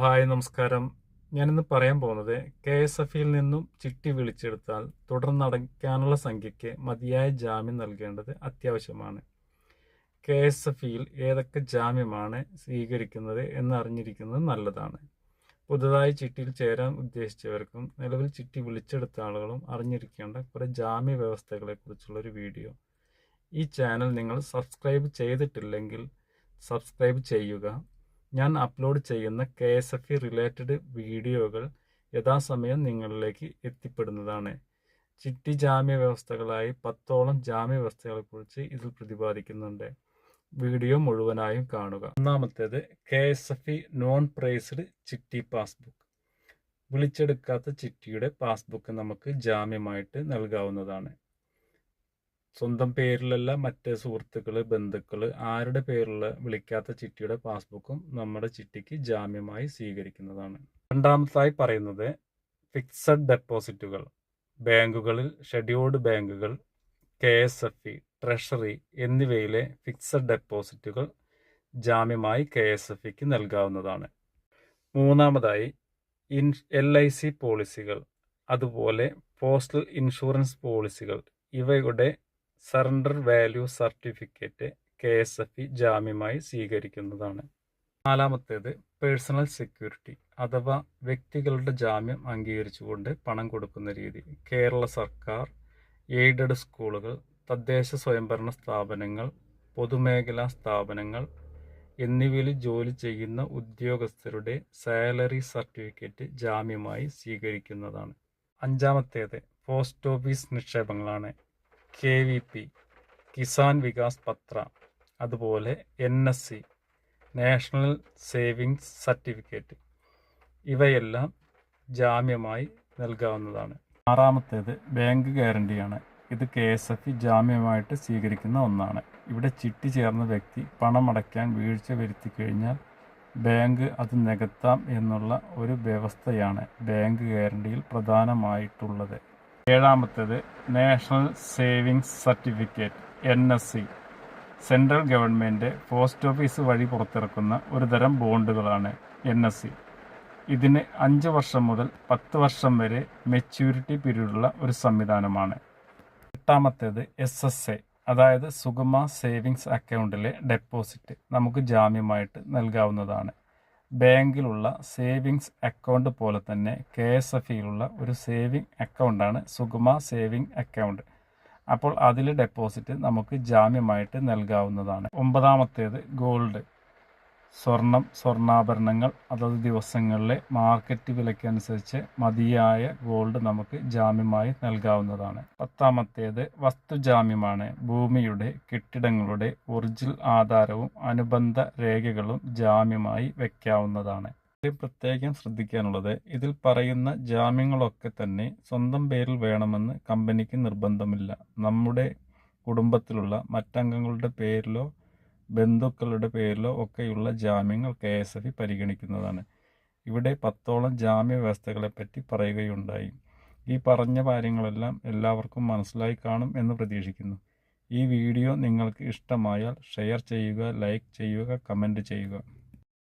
Hi നമസ്കാരം. ഞാനിന്ന് പറയാൻ പോകുന്നത് കെ എസ് എഫിൽ നിന്നും ചിട്ടി വിളിച്ചെടുത്താൽ തുടർന്നടയ്ക്കാനുള്ള സംഖ്യയ്ക്ക് മതിയായ ജാമ്യം നൽകേണ്ടത് അത്യാവശ്യമാണ്. കെ എസ് എഫിയിൽ ഏതൊക്കെ ജാമ്യമാണ് സ്വീകരിക്കുന്നത് എന്നറിഞ്ഞിരിക്കുന്നത് നല്ലതാണ്. പുതുതായി ചിട്ടിയിൽ ചേരാൻ ഉദ്ദേശിച്ചവർക്കും നിലവിൽ ചിട്ടി വിളിച്ചെടുത്ത ആളുകളും അറിഞ്ഞിരിക്കേണ്ട കുറേ ജാമ്യ വ്യവസ്ഥകളെക്കുറിച്ചുള്ള ഒരു വീഡിയോ. ഈ ചാനൽ നിങ്ങൾ സബ്സ്ക്രൈബ് ചെയ്തിട്ടില്ലെങ്കിൽ സബ്സ്ക്രൈബ് ചെയ്യുക. ഞാൻ അപ്ലോഡ് ചെയ്യുന്ന K S F E related വീഡിയോകൾ യഥാസമയം നിങ്ങളിലേക്ക് എത്തിപ്പെടുന്നതാണ്. ചിട്ടി ജാമ്യ വ്യവസ്ഥകളായി പത്തോളം ജാമ്യ വ്യവസ്ഥകളെക്കുറിച്ച് ഇതിൽ പ്രതിപാദിക്കുന്നുണ്ട്. വീഡിയോ മുഴുവനായും കാണുക. ഒന്നാമത്തേത് K S F E non prized ചിട്ടി പാസ്ബുക്ക് വിളിച്ചെടുക്കാത്ത ചിട്ടിയുടെ പാസ്ബുക്ക് നമുക്ക് ജാമ്യമായിട്ട് നൽകാവുന്നതാണ്. സ്വന്തം പേരിലല്ല മറ്റ് സുഹൃത്തുക്കൾ ബന്ധുക്കൾ ആരുടെ പേരിലുള്ള വിളിക്കാത്ത ചിട്ടിയുടെ പാസ്ബുക്കും നമ്മുടെ ചിട്ടിക്ക് ജാമ്യമായി സ്വീകരിക്കുന്നതാണ്. രണ്ടാമതായി പറയുന്നത് ഫിക്സഡ് ഡെപ്പോസിറ്റുകൾ ബാങ്കുകളിൽ ഷെഡ്യൂൾഡ് ബാങ്കുകൾ K S F E treasury എന്നിവയിലെ ഫിക്സഡ് ഡെപ്പോസിറ്റുകൾ ജാമ്യമായി കെ എസ് എഫ് ഇക്ക് നൽകാവുന്നതാണ്. മൂന്നാമതായി ഇൻ എൽ ഐ സി പോളിസികൾ അതുപോലെ പോസ്റ്റൽ ഇൻഷുറൻസ് പോളിസികൾ ഇവയുടെ surrender value certificate K S F E ജാമ്യമായി സ്വീകരിക്കുന്നതാണ്. നാലാമത്തേത് പേഴ്സണൽ സെക്യൂരിറ്റി അഥവാ വ്യക്തികളുടെ ജാമ്യം അംഗീകരിച്ചുകൊണ്ട് പണം കൊടുക്കുന്ന രീതി. കേരള സർക്കാർ എയ്ഡഡ് സ്കൂളുകൾ തദ്ദേശ സ്വയംഭരണ സ്ഥാപനങ്ങൾ പൊതുമേഖലാ സ്ഥാപനങ്ങൾ എന്നിവയിൽ ജോലി ചെയ്യുന്ന ഉദ്യോഗസ്ഥരുടെ സാലറി സർട്ടിഫിക്കറ്റ് ജാമ്യമായി സ്വീകരിക്കുന്നതാണ്. അഞ്ചാമത്തേത് post office നിക്ഷേപങ്ങളാണ്. K V P Kisan Vikas Patra അതുപോലെ N S C national savings certificate ഇവയെല്ലാം ജാമ്യമായി നൽകാവുന്നതാണ്. ആറാമത്തേത് ബാങ്ക് ഗ്യാരണ്ടിയാണ്. ഇത് കെ എസ് എഫ് ജാമ്യമായിട്ട് സ്വീകരിക്കുന്ന ഒന്നാണ്. ഇവിടെ ചിട്ടി ചേർന്ന വ്യക്തി പണമടയ്ക്കാൻ വീഴ്ച വരുത്തി കഴിഞ്ഞാൽ ബാങ്ക് അത് നികത്താം എന്നുള്ള ഒരു വ്യവസ്ഥയാണ് ബാങ്ക് ഗ്യാരണ്ടിയിൽ പ്രധാനമായിട്ടുള്ളത്. ഏഴാമത്തേത് national savings certificate N S C central government post office വഴി പുറത്തിറക്കുന്ന ഒരു തരം ബോണ്ടുകളാണ് എൻ എസ് സി ഇതിന് അഞ്ച് വർഷം മുതൽ പത്ത് വർഷം വരെ മെച്യൂരിറ്റി പീരീഡുള്ള ഒരു സംവിധാനമാണ്. എട്ടാമത്തേത് എസ് എസ് എ അതായത് സുഗമ സേവിങ്സ് അക്കൗണ്ടിലെ ഡെപ്പോസിറ്റ്. നമുക്ക് ജാമ്യമായിട്ട് നൽകാവുന്നതാണ്. ബാങ്കിലുള്ള സേവിങ്സ് അക്കൗണ്ട് പോലെ തന്നെ കെ എസ് എഫ് ഇയിലുള്ള ഒരു സേവിങ് അക്കൗണ്ടാണ് സുഗമ സേവിങ് അക്കൗണ്ട്. അപ്പോൾ അതിൽ ഡെപ്പോസിറ്റ് നമുക്ക് ജാമ്യമായിട്ട് നൽകാവുന്നതാണ്. ഒമ്പതാമത്തേത് ഗോൾഡ്. സ്വർണം സ്വർണാഭരണങ്ങൾ അതത് ദിവസങ്ങളിലെ മാർക്കറ്റ് വിലയ്ക്കനുസരിച്ച് മതിയായ ഗോൾഡ് നമുക്ക് ജാമ്യമായി നൽകാവുന്നതാണ്. പത്താമത്തേത് വസ്തുജാമ്യമാണ്. ഭൂമിയുടെ കെട്ടിടങ്ങളുടെ ഒറിജിനൽ ആധാരവും അനുബന്ധ രേഖകളും ജാമ്യമായി വയ്ക്കാവുന്നതാണ് പ്രത്യേകം ശ്രദ്ധിക്കാനുള്ളത് ഇതിൽ പറയുന്ന ജാമ്യങ്ങളൊക്കെ തന്നെ സ്വന്തം പേരിൽ വേണമെന്ന് കമ്പനിക്ക് നിർബന്ധമില്ല. നമ്മുടെ കുടുംബത്തിലുള്ള മറ്റംഗങ്ങളുടെ പേരിലോ ബന്ധുക്കളുടെ പേരിലോ ഒക്കെയുള്ള ജാമ്യങ്ങൾ കെ എസ് എഫ് പരിഗണിക്കുന്നതാണ്. ഇവിടെ പത്തോളം ജാമ്യ വ്യവസ്ഥകളെ പറ്റി പറയുകയുണ്ടായി. ഈ പറഞ്ഞ കാര്യങ്ങളെല്ലാം എല്ലാവർക്കും മനസ്സിലായി കാണും എന്ന് പ്രതീക്ഷിക്കുന്നു. ഈ വീഡിയോ നിങ്ങൾക്ക് ഇഷ്ടമായാൽ ഷെയർ ചെയ്യുക ലൈക്ക് ചെയ്യുക കമന്റ് ചെയ്യുക.